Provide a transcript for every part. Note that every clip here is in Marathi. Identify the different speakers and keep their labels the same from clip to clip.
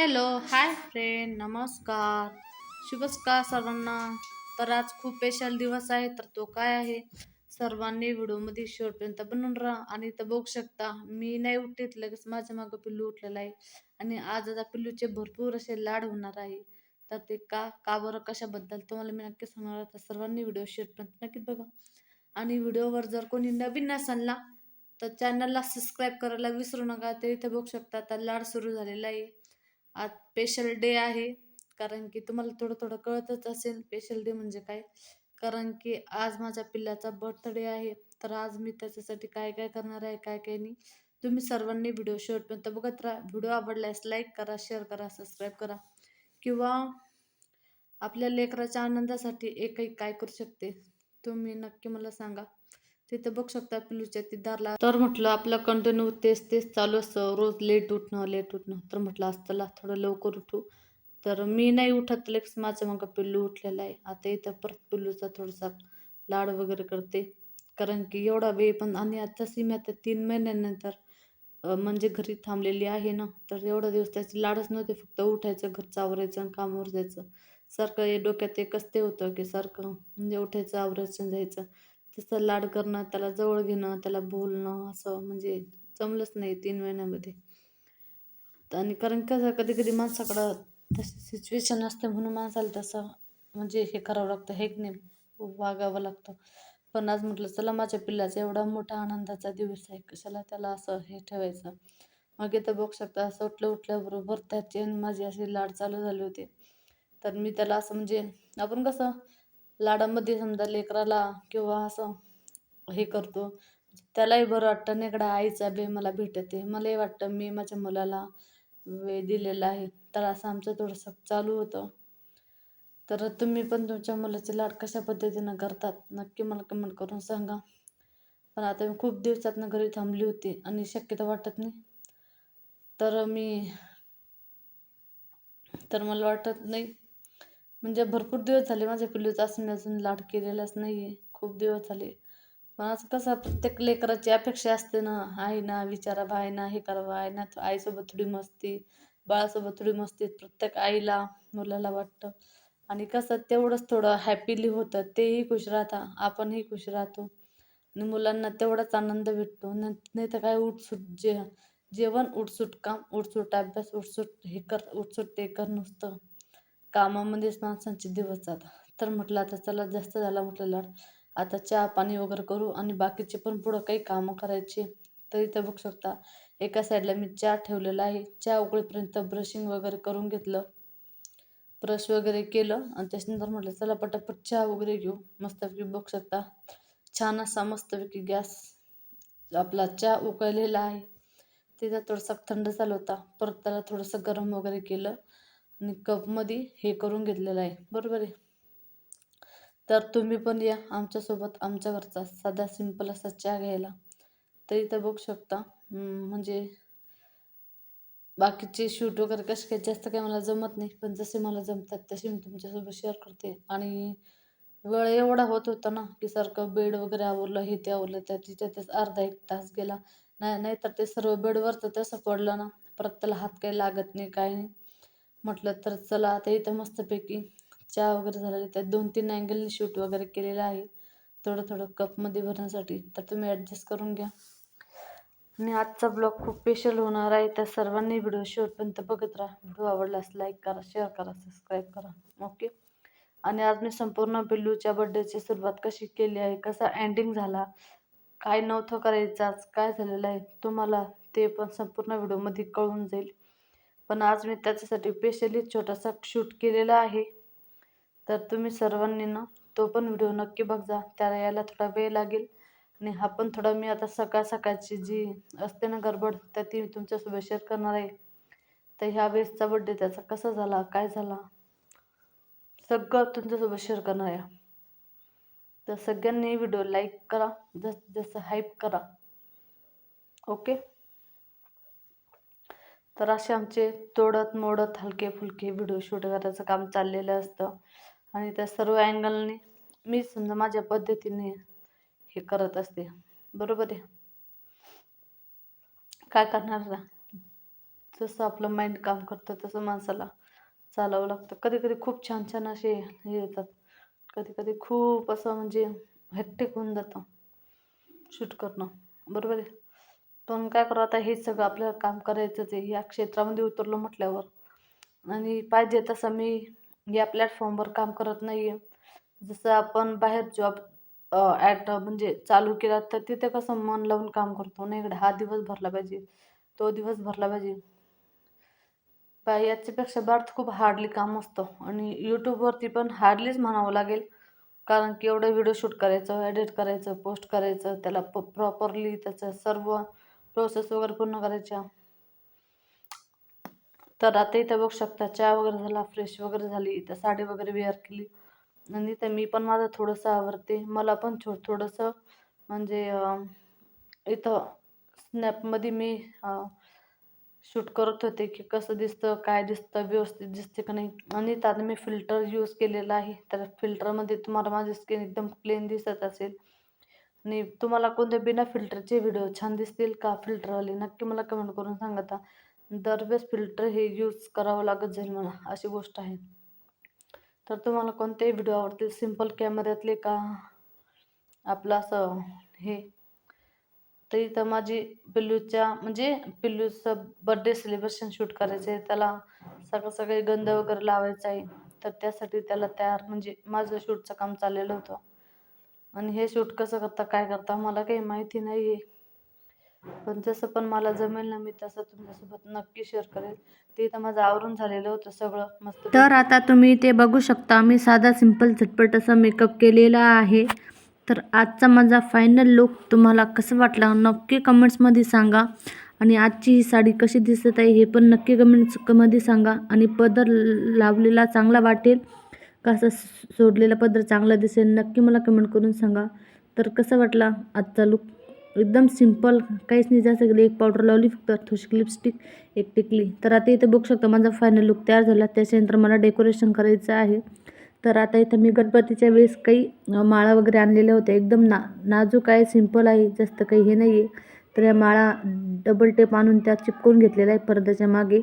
Speaker 1: हॅलो हाय फ्रेंड नमस्कार. शुभस्कार सर्वांना. तर आज खूप स्पेशल दिवस आहे तर तो काय आहे? सर्वांनी व्हिडिओमध्ये शेवटपर्यंत बनून राहा आणि इथं बघू शकता मी नाही उठत लगेच माझ्या मागं पिल्लू उठलेला आहे आणि आज आता पिल्लूचे भरपूर असे लाड होणार आहे. तर ते का का बरं कशाबद्दल तुम्हाला मी नक्की सांगणार तर सर्वांनी व्हिडिओ शेवटपर्यंत नक्कीच बघा. आणि व्हिडिओवर जर कोणी नवीन नसाल ना तर चॅनलला सबस्क्राईब करायला विसरू नका ते इथे बघू शकता आता लाड सुरू झालेला आहे. आज स्पेशल डे आहे. कारण की तुम्हाला थोडं थोडं कळतच असेल स्पेशल डे म्हणजे काय. कारण की आज माझ्या पिल्लाचा बर्थडे आहे. तर आज मी त्याच्यासाठी काय काय करणार आहे काय काय नाही. तुम्ही सर्वांनी व्हिडिओ शेवटपर्यंत बघत राहा. व्हिडिओ आवडल्यास लाईक करा शेअर करा सबस्क्राईब करा. किंवा आपल्या लेकराच्या आनंदासाठी एकही काय करू शकते तुम्ही नक्की मला सांगा. तिथं बघू शकता पिलूच्या ती दारला. तर म्हटलं आपलं कंटिन्यू तेच तेच चालू असतं रोज लेट उठणं लेट उठणं. तर म्हटलं आज चला थोडं लवकर उठू. तर मी नाही उठत लेक्स माझं मग पिल्लू उठलेला आहे. आता इथं परत पिल्लूचा थोडासा लाड वगैरे करते. कारण की एवढा वेळ पण आणि आता मी आता तीन महिन्यानंतर म्हणजे घरी थांबलेली आहे ना तर एवढा दिवस त्याची लाडच नव्हते. फक्त उठायचं घरचं आवरायचं आणि कामावर जायचं. सारखं हे डोक्यात एकच ते होतं की सारखं म्हणजे उठायचं आवरायचं जायचं. त्याचा लाड करणं त्याला जवळ घेणं त्याला बोलणं असं म्हणजे जमलंच नाही तीन महिन्यामध्ये. आणि कारण कसं कधी कधी माणसाकडं तशी सिच्युएशन असते म्हणून माणसाला तसं म्हणजे हे करावं लागतं हे नाही वागावं लागतं. पण आज म्हटलं चला माझ्या पिल्लाचा एवढा मोठा आनंदाचा दिवस आहे कशाला त्याला असं हे ठेवायचं? मग इथं बघू शकता असं उठलं उठल्याबरोबर त्याचे माझी अशी लाड चालू झाली होती. तर मी त्याला असं म्हणजे आपण कसं लाडामध्ये समजा लेकराला किंवा असं हे करतो त्यालाही बरं वाटतं नाही इकडं आईचा बे मला भेटते मलाही वाटतं मी माझ्या मुलाला वेळ दिलेला आहे. तर असं आमचं थोडंसं चालू होतं. तर तुम्ही पण तुमच्या मुलाचे लाड कशा पद्धतीनं करतात नक्की मला कमेंट करून सांगा. पण आता मी खूप दिवसातनं घरी थांबली होती आणि शक्यता वाटत नाही. तर मी तर मला वाटत नाही म्हणजे भरपूर दिवस झाले माझ्या पिल्लूचं असं मी अजून लाड केलेलाच नाही आहे खूप दिवस झाले. पण असं कसं प्रत्येक लेकराची अपेक्षा असते ना आई ना विचारा आहे ना हे करा आहे ना आईसोबत थोडी मस्ती बाळासोबत थोडी मस्ती प्रत्येक आईला मुलाला वाटतं. आणि कसं तेवढंच थोडं हॅपीली होतं तेही खुश राहता आपणही खुश राहतो. आणि मुलांना तेवढाच आनंद भेटतो. नाही तर काय उठसूट जे जेवण उठसूट काम उठसूट अभ्यास उठसूट हे कर उठसूट ते कर नुसतं. कामामध्येच माणसांचे दिवस जातात. तर म्हटलं आता चला जास्त झाला म्हटलं लाड. आता चहा पाणी वगैरे करू आणि बाकीचे पण पुढं काही कामं करायचे. तर इथं बघू शकता एका साईडला मी चहा ठेवलेला आहे. चहा उकळीपर्यंत ब्रशिंग वगैरे करून घेतलं. ब्रश वगैरे केलं आणि त्याच्यानंतर म्हटलं चला पटापट चहा वगैरे घेऊ. मस्तपैकी बघू शकता. छान असा मस्तपैकी गॅस आपला चहा उकळलेला आहे. तिथं थोडासा थंड झाला होता. परत त्याला थोडंसं गरम वगैरे केलं. आणि कपमध्ये हे करून घेतलेलं आहे. बरोबर आहे? तर तुम्ही पण या आमच्यासोबत आमच्या घरचा. साधा सिंपल असा चहा घ्यायला. तर इथं बघू शकता. म्हणजे बाकीचे शूट वगैरे कसे काय जास्त काही मला जमत नाही. पण जसे मला जमतात तसे मी तुमच्यासोबत शेअर करते. आणि वेळ एवढा होत होता ना की सारखं बेड वगैरे आवरलं हे ते आवरलं त्या तिच्यातच अर्धा एक तास गेला. नाही नाहीतर ते सर्व बेडवरचं तसं पडलं ना. परत त्याला हात काही लागत नाही काही नाही. म्हटलं तर चला आता इथं मस्तपैकी चहा वगैरे झालेली त्यात दोन तीन अँगलने शूट वगैरे केलेलं आहे. थोडं थोडं कपमध्ये भरण्यासाठी. तर तुम्ही ॲडजस्ट करून घ्या. आणि आजचा ब्लॉग खूप स्पेशल होणार आहे. त्या सर्वांनी व्हिडिओ शेवटपर्यंत बघत राहा. व्हिडिओ आवडल्यास लाईक करा शेअर करा सबस्क्राईब करा. ओके आणि आज मी संपूर्ण बिल्लूच्या बड्डेची सुरुवात कशी केली आहे? कसा एंडिंग झाला? काय नव्हतं करायचं आज? काय झालेलं आहे? तुम्हाला ते पण संपूर्ण व्हिडिओमध्ये कळून जाईल. पण आज मी त्याच्यासाठी स्पेशली छोटासा शूट केलेला आहे. तर तुम्ही सर्वांनी ना तो पण व्हिडिओ नक्की बघजा. त्याला यायला थोडा वेळ लागेल. आणि हा पण थोडा मी आता सकाळ सकाळची जी असते ना गडबड तर ती मी तुमच्यासोबत शेअर करणार आहे. तर ह्या वेळेसचा बड्डे त्याचा कसा झाला काय झाला सगळं तुमच्यासोबत शेअर करणार आहे. तर सगळ्यांनी व्हिडिओ लाईक करा. जस जसं हाईप करा. ओके तर असे आमचे तोडत मोडत हलके फुलके व्हिडिओ शूट करायचं काम चाललेलं असतं. आणि त्या सर्व अँगलने मी समजा माझ्या पद्धतीने हे करत असते. बरोबर आहे? काय करणार ना? जसं आपलं माइंड काम करतं तसं माणसाला चालावं लागतं. कधी कधी खूप छान छान असे हे येतात. कधी कधी खूप असं म्हणजे हेक्टिक होऊन जातं. शूट करणं. बरोबर आहे? पण काय करू आता हे सगळं आपल्याला काम करायचंच आहे. या क्षेत्रामध्ये उतरलो म्हटल्यावर. आणि पाहिजे तसं मी या प्लॅटफॉर्मवर काम करत नाही आहे जसं आपण बाहेर जॉब ॲट म्हणजे चालू केला तर तिथे कसं मन लावून काम करतो नाही इकडे हा दिवस भरला पाहिजे तो दिवस भरला पाहिजे. बा याच्यापेक्षा बार्थ खूप हार्डली काम असतं. आणि यूट्यूबवरती पण हार्डलीच म्हणावं लागेल. कारण की एवढं व्हिडिओ शूट करायचं एडिट करायचं पोस्ट करायचं त्याला प प्रॉपरली त्याचं सर्व प्रोसेस वगैरे पूर्ण करायच्या. तर आता इथं बघू शकता चहा वगैरे झाला फ्रेश वगैरे झाली इथं साडी वगैरे वेअर केली. आणि इथं मी पण माझं थोडंसं आवरते. मला पण छो थोडंसं म्हणजे इथं स्नॅपमध्ये मी शूट करत होते की कसं दिसतं काय दिसतं व्यवस्थित दिसते का नाही. आणि त्यात मी फिल्टर यूज केलेला आहे. तर फिल्टरमध्ये तुम्हाला माझी स्किन एकदम प्लेन दिसत असेल. आणि तुम्हाला कोणते बिना फिल्टरचे व्हिडिओ छान दिसतील का फिल्टरवाले नक्की मला कमेंट करून सांगता आता. दरवेळेस फिल्टर हे यूज करावं लागत जाईल मला अशी गोष्ट आहे. तर तुम्हाला कोणतेही व्हिडिओ आवडतील सिंपल कॅमेऱ्यातले का? आपलं असं हे. तर इथं माझी पिल्लूच्या म्हणजे पिल्लूचं बड्डे सेलिब्रेशन शूट करायचं आहे त्याला सगळं सगळे गंध वगैरे लावायचं आहे तर त्यासाठी त्याला तयार म्हणजे माझं शूटचं काम चाललेलं होतं. आणि हे शूट कसं करता काय करता मला काही माहिती नाही आहे पण जसं पण मला जमेल ना मी तसं तुमच्यासोबत नक्की शेअर करेल. ते तर माझं आवरून झालेलं होतं सगळं. मस्त
Speaker 2: तर आता तुम्ही ते बघू शकता मी साधा सिंपल झटपट असा मेकअप केलेला आहे. तर आजचा माझा फायनल लुक तुम्हाला कसं वाटला नक्की कमेंट्समध्ये सांगा. आणि आजची ही साडी कशी दिसत आहे हे पण नक्की कमेंट्समध्ये सांगा. आणि पदर लावलेला चांगला वाटेल. कसा सोडलेला पदर चांगला दिसेल नक्की मला कमेंट करून सांगा. तर कसं वाटला आजचा लुक एकदम सिंपल काहीच नाही जास्त गेले एक पावडर लावली फक्त थोडीशी लिपस्टिक एक टिकली. तर आता इथं बघू शकता माझा फायनल लुक तयार झाला. त्याच्यानंतर मला डेकोरेशन करायचं आहे. तर आता इथं मी गणपतीच्या वेळेस काही माळा वगैरे आणलेल्या होत्या. एकदम ना नाजूक आहे सिंपल आहे जास्त काही हे नाही आहे तर या माळा डबल टेप आणून त्या चिपकून घेतलेल्या आहे पडद्याच्या मागे.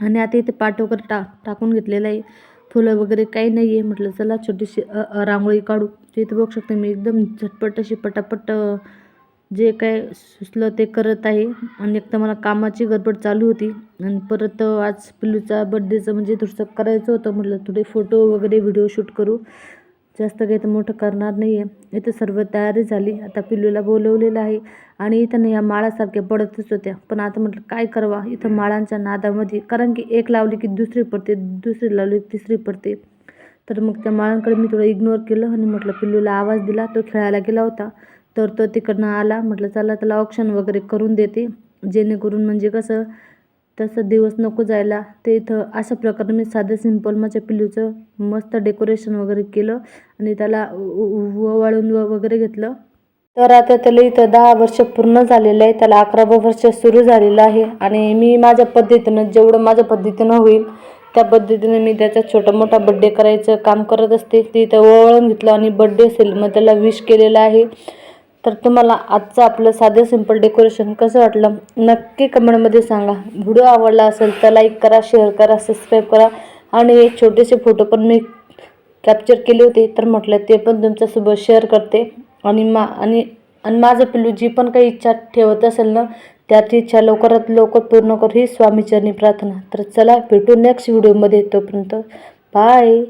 Speaker 2: आणि आता इथे पाट वगैरे टा टाकून घेतलेलं आहे. फुलं वगैरे काही नाही आहे म्हटलं चला छोटीशी रांगोळी काढू. ते इथं बघू शकते मी एकदम झटपट अशी पटापट जे काय सुचलं ते करत आहे. आणि एक तर मला कामाची गडबड चालू होती. आणि परत आज पिल्लूचा बड्डेचं म्हणजे थोडंसं करायचं होतं. म्हटलं थोडे फोटो वगैरे व्हिडिओ शूट करू. जास्त काही तर मोठं करणार नाही आहे इथं सर्व तयारी झाली. आता पिल्लूला बोलवलेलं आहे आणि इथं ना या माळासारख्या पडतच होत्या. पण आता म्हटलं काय करावा? इथं माळांच्या नादामध्ये. कारण की एक लावली की दुसरी पडते दुसरी लावली की तिसरी पडते. तर मग त्या माळांकडे मी थोडं इग्नोर केलं आणि म्हटलं पिल्लूला आवाज दिला. तो खेळायला गेला होता. तर तो तिकडनं आला. म्हटलं चला त्याला ऑप्शन वगैरे करून देते. जेणेकरून म्हणजे कसं तसं दिवस नको जायला. ते इथं अशा प्रकारे मी साधं सिंपल माझ्या पिल्लूचं मस्त डेकोरेशन वगैरे केलं आणि त्याला ओवाळून वगैरे घेतलं. तर आता त्याला इथं दहा वर्ष पूर्ण झालेलं आहे त्याला अकरावं वर्ष सुरू झालेलं आहे. आणि मी माझ्या पद्धतीनं जेवढं माझ्या पद्धतीनं होईल त्या पद्धतीने मी त्याचा छोटा मोठा बड्डे करायचं काम करत असते. ते इथं ओवाळून घेतलं आणि बड्डे असेल मग त्याला विश केलेलं आहे. तर तुम्हाला आजचं आपलं साधं सिंपल डेकोरेशन कसं वाटलं? नक्की कमेंटमध्ये सांगा. व्हिडिओ आवडला असेल तर लाईक करा शेअर करा सबस्क्राईब करा. आणि हे छोटेसे फोटो पण मी कॅप्चर केले होते. तर म्हटलं ते पण तुमच्यासोबत शेअर करते. आणि मा आणि आणि माझं पिल्लू जी पण काही इच्छा ठेवत असेल ना त्याची इच्छा लवकरात लवकर पूर्ण करू. ही स्वामीचरणी प्रार्थना. तर चला भेटू नेक्स्ट व्हिडिओमध्ये तोपर्यंत बाय